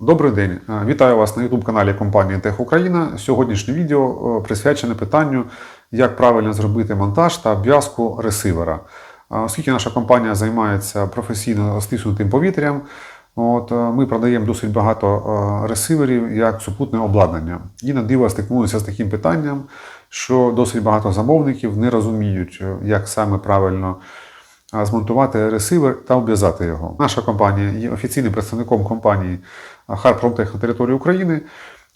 Добрий день, Е, вітаю вас на youtube каналі компанії Тех Україна. Сьогоднішнє відео е, присвячене питанню, як правильно зробити монтаж та обв'язку ресивера. Е, Оскільки наша компанія займається професійно стиснутим повітрям, от, ми продаємо досить багато ресиверів як супутне обладнання. І на диво стикнулися з таким питанням, що досить багато замовників не розуміють, як саме правильно змонтувати ресивер та обв'язати його. Наша компанія є офіційним представником компанії Харпромтех на території України.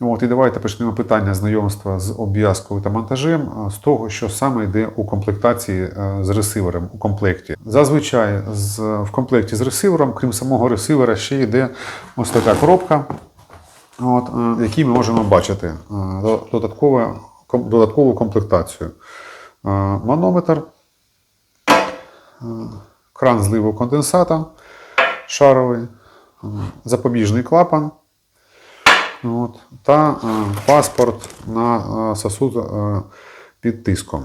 От, і давайте почнемо питання знайомства з обв'язкою та монтажем з того, що саме йде у комплектації е, з ресивером у комплекті. Зазвичай з, в комплекті з ресивером, крім самого ресивера, ще йде ось така коробка, от, е, в якій ми можемо бачити е, додаткову комплектацію. Е, Манометр, кран зливу конденсата шаровий, е, запобіжний клапан от, та е, паспорт на е, сосуд е, під тиском.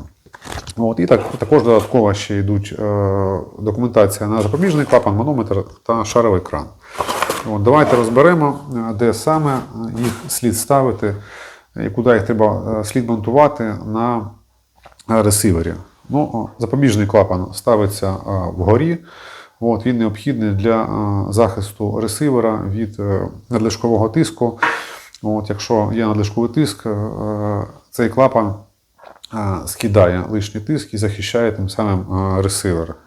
От, і так, також додатково ще йдуть е, документація на запобіжний клапан, манометр та шаровий кран. От, давайте розберемо, е, де саме е, їх слід ставити і куди їх треба е, слід монтувати на е, ресивері. Ну, запобіжний клапан ставиться вгорі. От, він необхідний для захисту ресивера від е, надлишкового тиску. От, якщо є надлишковий тиск, е, цей клапан скидає лишній тиск і захищає тим самим ресивер. Е,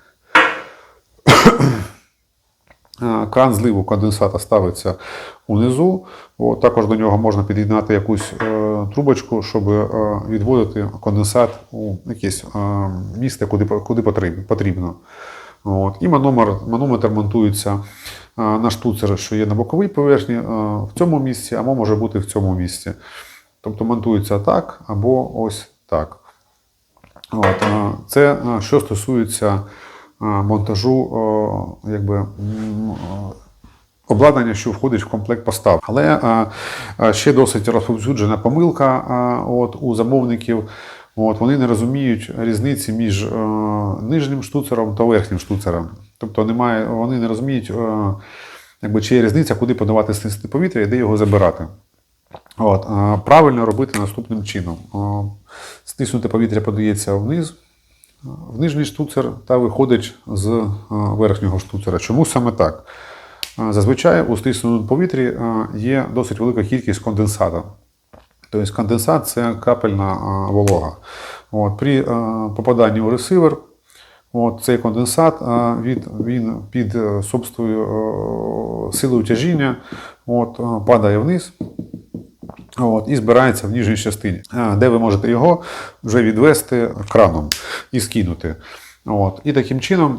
Кран зливу конденсата ставиться унизу. От, також до нього можна під'єднати якусь е, трубочку, щоб е, відводити конденсат у якесь е, місце, куди, куди потрібно. От. І манометр, манометр монтується е, на штуцер, що є на боковій поверхні е, в цьому місці, або може бути в цьому місці. Тобто монтується так або ось так. От, е, це е, що стосується е, монтажу е, якби, е, обладнання, що входить в комплект постав. Але е, е, ще досить розповсюджена помилка е, от, у замовників. От, вони не розуміють різниці між е, нижнім штуцером та верхнім штуцером. Тобто немає, вони не розуміють, е, якби, чи є різниця, куди подавати стиснути повітря і де його забирати. От, е, правильно робити наступним чином. Е, Стиснуте повітря подається вниз, е, в нижній штуцер та виходить з е, верхнього штуцера. Чому саме так? Е, Зазвичай у стисненому повітрі е, є досить велика кількість конденсата. Тобто конденсат це капельна волога. От, при попаданні у ресивер От цей конденсат від, він під собственною е, силою тяжіння от, падає вниз от, і збирається в нижній частині, де ви можете його вже відвести краном і скинути. От, і таким чином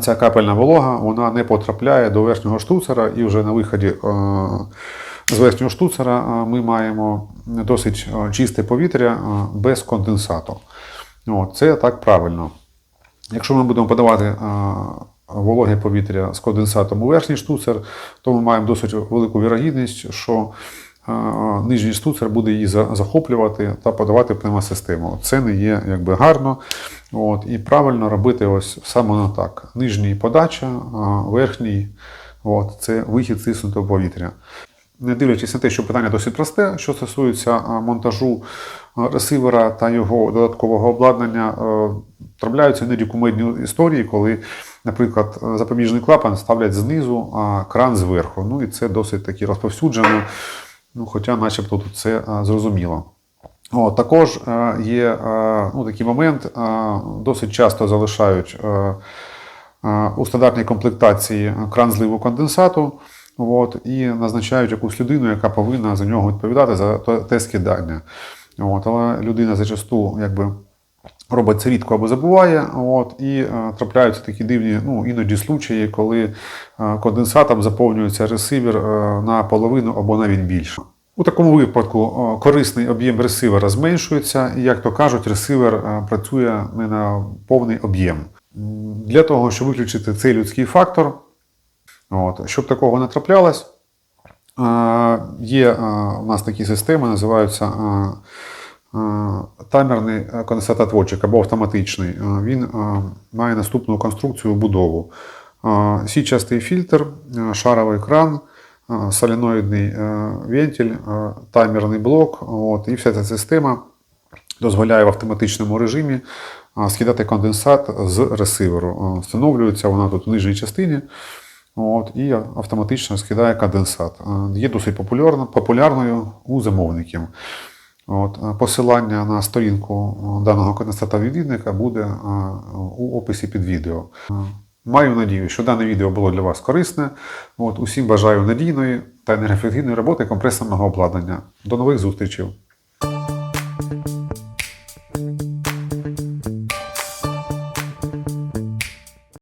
ця капельна волога вона не потрапляє до верхнього штуцера, і вже на виході з верхнього штуцера ми маємо досить чисте повітря без конденсату. От, це так правильно. Якщо ми будемо подавати вологе повітря з конденсатом у верхній штуцер, то ми маємо досить велику вірогідність, що нижній штуцер буде її захоплювати та подавати пневмосистему. Це не є якби гарно. От, і правильно робити ось саме так. Нижній подача, верхній от, це вихід стиснутого повітря. Не дивлячись на те, що питання досить просте, що стосується монтажу ресивера та його додаткового обладнання, е, трапляються іноді кумедні історії, коли, наприклад, запобіжний клапан ставлять знизу, а кран зверху. Ну і це досить таки розповсюджено, ну, хоча начебто тут це а, зрозуміло. О, також е, є е, ну, такий момент, е, досить часто залишають е, е, у стандартній комплектації кран зливу конденсату. От, і назначають якусь людину, яка повинна за нього відповідати за те скидання. От, але людина зачасту якби, робить це рідко або забуває. От, і е, трапляються такі дивні, ну, іноді случаї, коли е, конденсатом заповнюється ресивер е, на половину або навіть більше. У такому випадку корисний об'єм ресивера зменшується, і, як то кажуть, ресивер працює не на повний об'єм. Для того, щоб виключити цей людський фактор, от, щоб такого не траплялось, є у нас такі системи, називаються Таймерний е, конденсатотворчик або автоматичний, е, він е, має наступну конструкцію будову. Е, Січастий фільтр, е, шаровий кран, е, соленоїдний е, вентиль, е, таймерний блок. От, і вся ця система дозволяє в автоматичному режимі скидати конденсат з ресиверу. Встановлюється вона тут в нижній частині. От, і автоматично скидає конденсат. Є досить популярною у замовників. От, посилання на сторінку а, даного конденсатовідвідника буде у описі під відео. Маю надію, що дане відео було для вас корисне. От, усім бажаю надійної та енергоефективної роботи компресорного обладнання. До нових зустрічей!